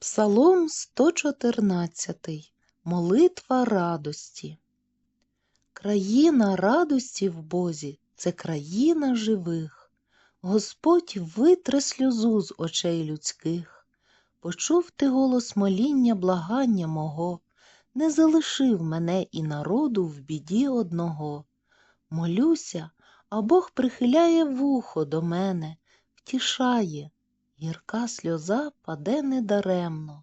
Псалом 114. Молитва радості. Країна радості в Бозі це країна живих. Господь витре сльозу з очей людських. Почув ти голос моління, благання мого, не залишив мене і народу в біді одного. Молюся, а Бог прихиляє вухо до мене, втішає. Гірка сльоза паде недаремно,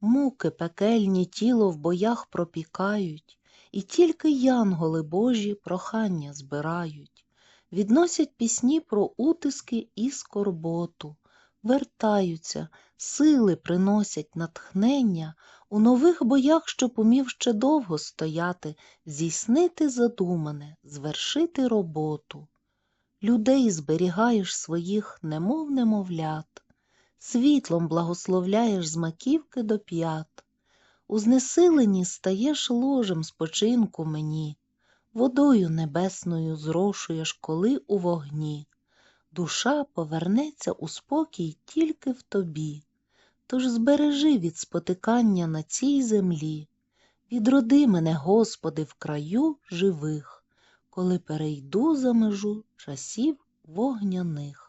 муки пекельні тіло в боях пропікають, і тільки янголи Божі прохання збирають, відносять пісні про утиски і скорботу, вертаються, сили приносять натхнення. У нових боях, що помів ще довго стояти, здійснити задумане, звершити роботу. Людей зберігаєш своїх, немов немовлят світлом благословляєш з маківки до п'ят. У знесиленні стаєш ложем спочинку мені, водою небесною зрошуєш, коли у вогні. Душа повернеться у спокій тільки в тобі. Тож збережи від спотикання на цій землі. Відроди мене, Господи, в краю живих, коли перейду за межу часів вогняних.